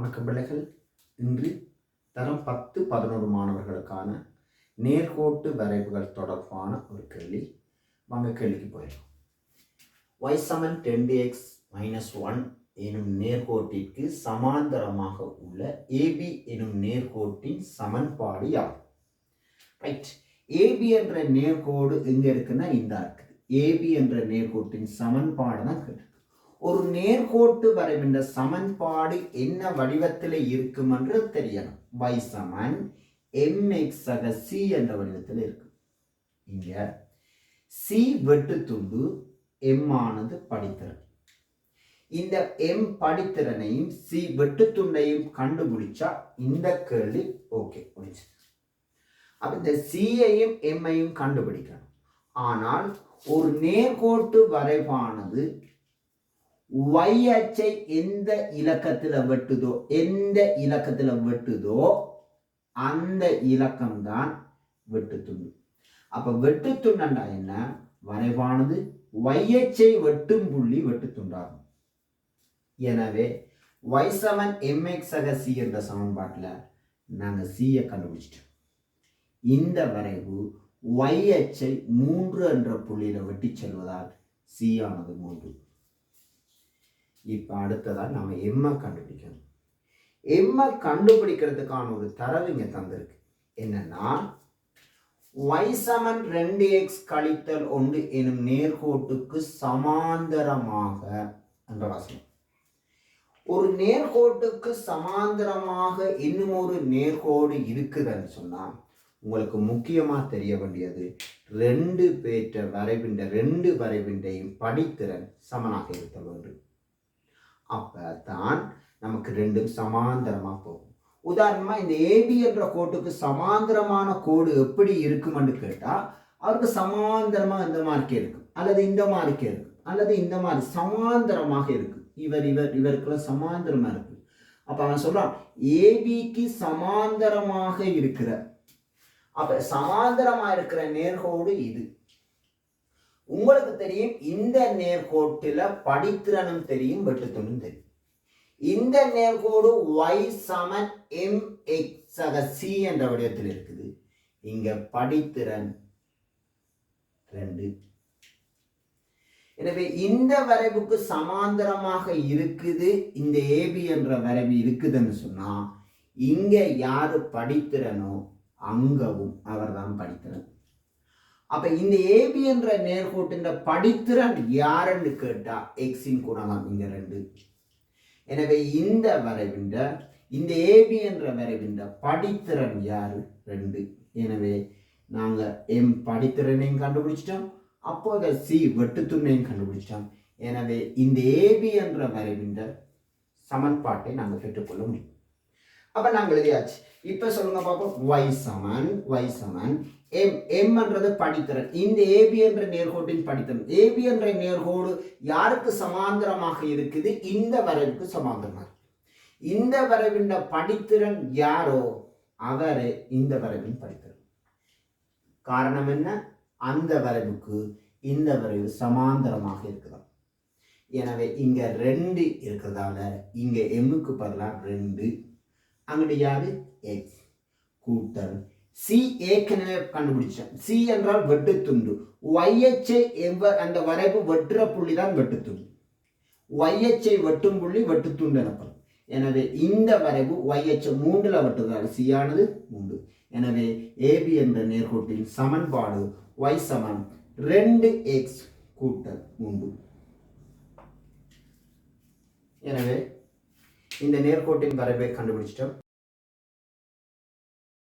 வணக்கம் பிள்ளைகள். இன்று தரம் பத்து பதினோரு மாணவர்களுக்கான நேர்கோட்டு வரைவுகள் தொடர்பான ஒரு கேள்வி. வாங்க கேள்விக்கு போயிடும் ஒய் சமன் டென் எக்ஸ் மைனஸ் ஒன் எனும் நேர்கோட்டிற்கு சமாந்தரமாக உள்ள ஏபி எனும் நேர்கோட்டின் சமன்பாடு யார்? ரைட் ஏபி என்ற நேர்கோடு எங்கே இருக்குன்னா இந்த இருக்குது. ஏபி என்ற நேர்கோட்டின் சமன்பாடு தான் கேட்டு. ஒரு நேர்கோட்டு வரைகின்ற சமன்பாடு என்ன வடிவத்தில் இருக்கும் என்று தெரியணும். Y சமன் mx சக c என்ற வடிவத்தில் இருக்கும் இங்க c வெட்டு துண்டு m ஆனது படித்திறன். இந்த m படித்திறனையும் c வெட்டு துண்டையும் கண்டுபிடிச்சா இந்த கேள்வி ஓகே முடிஞ்சு. அப்ப இந்த சியையும் எம்மையும் கண்டுபிடிக்கணும். ஆனால் ஒரு நேர்கோட்டு வரைவானது ஒய் அச்சை எந்த இலக்கத்தில் வெட்டுதோ எந்த இலக்கத்தில் வெட்டுதோ அந்த இலக்கம் தான் வெட்டுத்துண்டு. அப்ப வெட்டுத்துண்டா என்ன? வரைவானது y அச்சை வெட்டும் புள்ளி வெட்டுத்துண்டாகும். எனவே ஒய் செவன் எம்எக்ஸ் சி என்ற சமன்பாட்டில் நாங்கள் சியை கண்டுபிடிச்சிட்டோம். இந்த வரைவு ஒய் அச்சை மூன்று என்ற புள்ளியில் வெட்டி செல்வதால் சி ஆனது மூன்று. இப்போ அடுத்ததாக நம்ம எம்மை கண்டுபிடிக்கணும். எம்மை கண்டுபிடிக்கிறதுக்கான ஒரு தரவு இங்கே தந்திருக்கு. என்னன்னா ஒய் சமன் ரெண்டு எக்ஸ் கழித்தல் ஒன்று எனும் நேர்கோட்டுக்கு சமாந்தரமாக என்ற வசனம் ஒரு நேர்கோட்டுக்கு சமாந்தரமாக இன்னும் ஒரு நேர்கோடு இருக்குதுன்னு சொன்னால் உங்களுக்கு முக்கியமாக தெரிய வேண்டியது ரெண்டு பேற்ற வரைவின்ற ரெண்டு வரைவின்றையும் படித்திறன் சமனாக இருக்க வேண்டும் அப்போ தான் நமக்கு ரெண்டும் சமாந்தரமாக போகும். உதாரணமாக இந்த ஏபி என்ற கோட்டுக்கு சமாந்தரமான கோடு எப்படி இருக்குமென்னு கேட்டால் அவருக்கு சமாந்தரமாக இந்த மார்க்கே இருக்கும். அல்லது இந்த மார்க்கே இருக்கும். அல்லது இந்த மாதிரி சமாந்தரமாக இருக்கும். இவர் இவர் இவருக்குள்ள சமாந்தரமாக இருக்கு. அப்போ அவன் சொல்கிறான் ஏபிக்கு சமாந்தரமாக இருக்கிற அப்போ சமாந்தரமாக இருக்கிற நேர்கோடு இது. உங்களுக்கு தெரியும் இந்த நேர்கோட்டில் படித்திறனும் தெரியும் வெட்டுத்துணும் தெரியும். இந்த நேர்கோடு ஒய் சமன் எம் எக்ஸ் சக சி என்ற வடிவத்தில் இருக்குது. இங்க படித்திறன் ரெண்டு. எனவே இந்த வரைவுக்கு சமாந்தரமாக இருக்குது இந்த ஏபி என்ற வரைவு இருக்குதுன்னு சொன்னா இங்க யாரு படித்திறனோ அங்கவும் அவர்தான் படித்திறன் அப்ப இந்த ஏபி என்ற நேர்கோட்டின் படித்திறன் யாருன்னு கேட்டா எக்ஸின் குணகம் இங்க ரெண்டு. எனவே இந்த வரைவின்ற இந்த ஏபி என்ற வரைவின்ற படித்திறன் யாரு? ரெண்டு. எனவே நாங்க எம் படித்திறனையும் கண்டுபிடிச்சிட்டோம் அப்போது சி வெட்டுத்துண்ணையும் கண்டுபிடிச்சிட்டோம். எனவே இந்த ஏபி என்ற வரைவின்ற சமன்பாட்டை நாங்கள் பெற்றுக்கொள்ள முடியும். அப்ப நாங்கள் எழுதியாச்சு. இப்ப சொல்லுங்க பார்ப்போம் ஒய் சமன் ஒய் சமன் எம் எம்ன்றது படித்திறன். இந்த ஏபி என்ற நேர்கோட்டின் படித்திறன். ஏபி என்ற நேர்கோடு யாருக்கு சமாந்தரமாக இருக்குது? இந்த வரைவுக்கு சமாந்தரமாக இந்த வரைவின் படித்திறன் யாரோ அவரே இந்த வரைவின் படித்திறன். காரணம் என்ன? அந்த வரைவுக்கு இந்த வரைவு சமாந்தரமாக இருக்குதாம் எனவே இங்க ரெண்டு இருக்கிறதால இங்க எம்முக்கு பதிலாக ரெண்டு. அங்கிட்டு யாரு? எக்ஸ் கூட்டல் சி ஏற்கனவே கண்டுபிடிச்சேன். சி என்றால் வெட்டுத்துண்டு. ஒய்எச்ஐ எவ்வ அந்த வரைவு வெட்டுற புள்ளி தான் வெட்டுத்துண்டு ஒய்எச்ஐ வெட்டும் புள்ளி வெட்டுத்துண்டு எனப்படும். எனவே இந்த வரைவு ஒய்எச் மூன்றில் வெட்டுவதால் சி ஆனது மூன்று எனவே ஏபி என்ற நேர்கோட்டின் சமன்பாடு ஒய் சமன் ரெண்டு எக்ஸ் கூட்டல் மூன்று எனவே இந்த நேர்கோட்டின் வரைவை கண்டுபிடிச்சிட்டோம்.